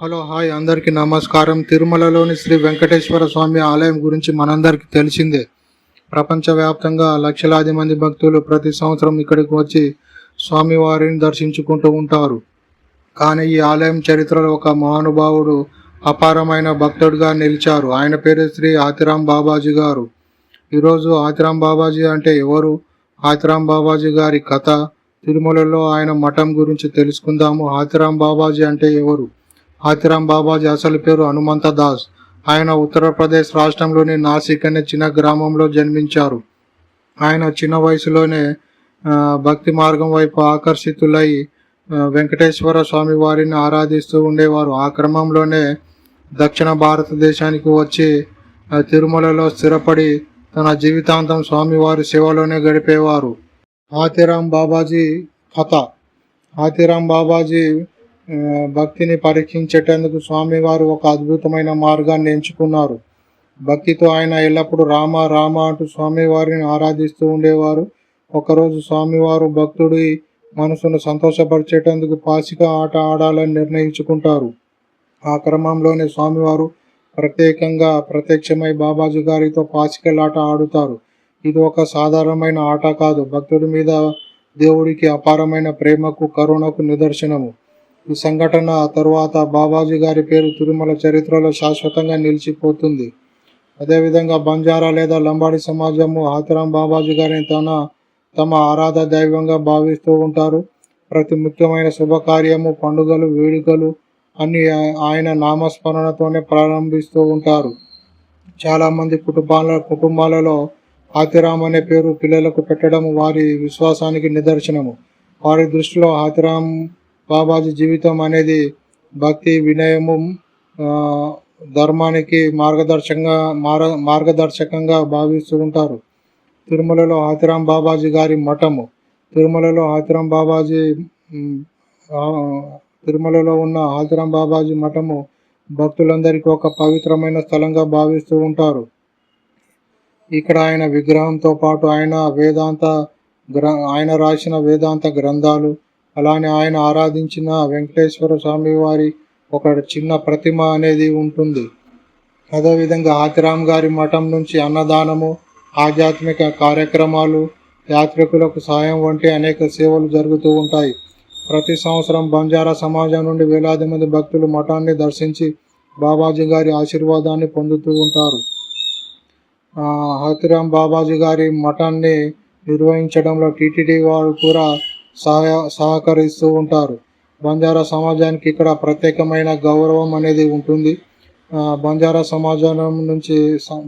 Hello hi అందరికీ నమస్కారం. తిరుమలలోని శ్రీ వెంకటేశ్వర స్వామి ఆలయం గురించి మనందరికీ తెలిసిందే. ప్రపంచవ్యాప్తంగా లక్షలాది మంది భక్తులు ప్రతి సంవత్సరం ఇక్కడికి వచ్చి స్వామివారిని దర్శించుకుంటూ ఉంటారు. కానీ ఈ ఆలయం చరిత్రలో ఒక మహానుభావుడు అపారమైన భక్తుడిగా నిలిచారు. ఆయన పేరు శ్రీ ఆతిరాం బాబాజీ గారు. ఈరోజు ఆతిరాం బాబాజీ అంటే ఎవరు? ఆతిరాం బాబాజీ గారి కథ. తిరుమలలో ఆయన మఠం గురించి తెలుసుకుందాము. ఆతిరాం బాబాజీ అంటే ఎవరు? ఆతిరామ్ బాబాజీ అసలు పేరు హనుమంత దాస్. ఆయన ఉత్తరప్రదేశ్ రాష్ట్రంలోని నాసిక్ అనే చిన్న గ్రామంలో జన్మించారు. ఆయన చిన్న వయసులోనే భక్తి మార్గం వైపు ఆకర్షితులై వెంకటేశ్వర స్వామి వారిని ఆరాధిస్తూ ఉండేవారు. ఆ క్రమంలోనే దక్షిణ భారతదేశానికి వచ్చి తిరుమలలో స్థిరపడి తన జీవితాంతం స్వామివారి సేవలోనే గడిపేవారు. ఆతిరాం బాబాజీ కథ. ఆతిరాం బాబాజీ భక్తిని పరీక్షించేటందుకు స్వామివారు ఒక అద్భుతమైన మార్గాన్ని ఎంచుకున్నారు. భక్తితో ఆయన ఎల్లప్పుడూ రామ రామ అంటూ స్వామివారిని ఆరాధిస్తూ ఉండేవారు. ఒకరోజు స్వామివారు భక్తుడి మనసును సంతోషపరిచేటందుకు పాసిక ఆట ఆడాలని నిర్ణయించుకుంటారు. ఆ క్రమంలోనే స్వామివారు ప్రత్యేకంగా ప్రత్యక్షమై బాబాజీ గారితో పాసికలాట ఆడుతారు. ఇది ఒక సాధారణమైన ఆట కాదు. భక్తుడి మీద దేవుడికి అపారమైన ప్రేమకు కరుణకు నిదర్శనము. ఈ సంఘటన తరువాత బాబాజీ గారి పేరు తిరుమల చరిత్రలో శాశ్వతంగా నిలిచిపోతుంది. అదేవిధంగా బంజారా లేదా లంబాడి సమాజము హాతిరాం బాబాజీ గారిని తన తమ ఆరాధ దైవంగా భావిస్తూ ఉంటారు. ప్రతి ముఖ్యమైన శుభకార్యము పండుగలు వేడుకలు అన్ని ఆయన నామస్మరణతోనే ప్రారంభిస్తూ ఉంటారు. చాలామంది కుటుంబాల కుటుంబాలలో ఆతిరాం అనే పేరు పిల్లలకు పెట్టడం వారి విశ్వాసానికి నిదర్శనము. వారి దృష్టిలో ఆతిరాం బాబాజీ జీవితం అనేది భక్తి వినయము ధర్మానికి మార్గదర్శకంగా మార మార్గదర్శకంగా భావిస్తూ ఉంటారు. తిరుమలలో ఆతిరాం బాబాజీ గారి మఠము. తిరుమలలో ఆతిరాం బాబాజీ తిరుమలలో ఉన్న ఆతిరాం బాబాజీ మఠము భక్తులందరికీ ఒక పవిత్రమైన స్థలంగా భావిస్తూ ఉంటారు. ఇక్కడ ఆయన విగ్రహంతో పాటు ఆయన వేదాంత గ్ర ఆయన రాసిన వేదాంత గ్రంథాలు అలానే ఆయన ఆరాధించిన వెంకటేశ్వర స్వామి వారి ఒక చిన్న ప్రతిమ అనేది ఉంటుంది. అదేవిధంగా ఆతిరామ్ గారి మఠం నుంచి అన్నదానము ఆధ్యాత్మిక కార్యక్రమాలు యాత్రికులకు సాయం వంటి అనేక సేవలు జరుగుతూ ఉంటాయి. ప్రతి సంవత్సరం బంజారా సమాజం నుండి వేలాది మంది భక్తులు మఠాన్ని దర్శించి బాబాజీ గారి ఆశీర్వాదాన్ని పొందుతూ ఉంటారు. హతిరామ్ బాబాజీ గారి మఠాన్ని నిర్వహించడంలో టీటీడీ వారు కూడా సహాయ సహకరిస్తూ ఉంటారు. బంజారా సమాజానికి ఇక్కడ ప్రత్యేకమైన గౌరవం అనేది ఉంటుంది. బంజారా సమాజం నుంచి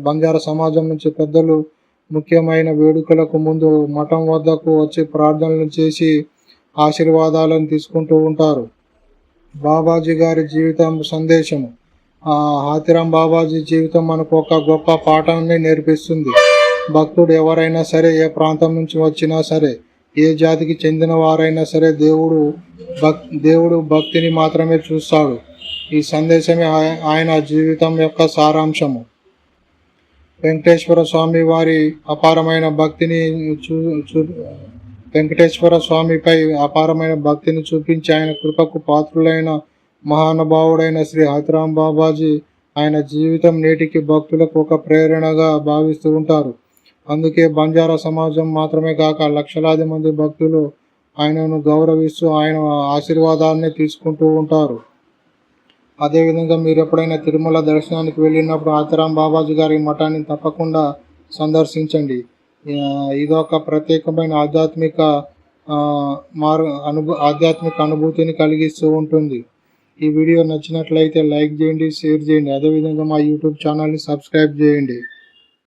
బంజారా సమాజం నుంచి పెద్దలు ముఖ్యమైన వేడుకలకు ముందు మఠం వద్దకు వచ్చి ప్రార్థనలు చేసి ఆశీర్వాదాలను తీసుకుంటూ ఉంటారు. బాబాజీ గారి జీవితం సందేశము ఆ హాతిరాం బాబాజీ జీవితం మనకు ఒక గొప్ప పాఠాన్ని నేర్పిస్తుంది. భక్తుడు ఎవరైనా సరే ఏ ప్రాంతం నుంచి వచ్చినా సరే ఏ జాతికి చెందిన వారైనా సరే దేవుడు భక్ దేవుడు భక్తిని మాత్రమే చూస్తాడు. ఈ సందేశమే ఆయన జీవితం యొక్క సారాంశము. వెంకటేశ్వర స్వామి వారి అపారమైన భక్తిని చూ చూ వెంకటేశ్వర స్వామిపై అపారమైన భక్తిని చూపించి ఆయన కృపకు పాత్రులైన మహానుభావుడైన శ్రీ హతిరాం బాబాజీ ఆయన జీవితం నేటికి భక్తులకు ఒక ప్రేరణగా భావిస్తూ ఉంటారు. అందుకే బంజారా సమాజం మాత్రమే కాక లక్షలాది మంది భక్తులు ఆయనను గౌరవిస్తూ ఆయన ఆశీర్వాదాన్ని తీసుకుంటూ ఉంటారు. అదేవిధంగా మీరు ఎప్పుడైనా తిరుమల దర్శనానికి వెళ్ళినప్పుడు ఆతిరాం బాబాజీ గారి మఠాన్ని తప్పకుండా సందర్శించండి. ఇదొక ప్రత్యేకమైన ఆధ్యాత్మిక ఆ, మార్ అనుభూ ఆధ్యాత్మిక అనుభూతిని కలిగిస్తూ ఉంటుంది. ఈ వీడియో నచ్చినట్లయితే లైక్ చేయండి షేర్ చేయండి. అదేవిధంగా మా యూట్యూబ్ ఛానల్ని సబ్స్క్రైబ్ చేయండి.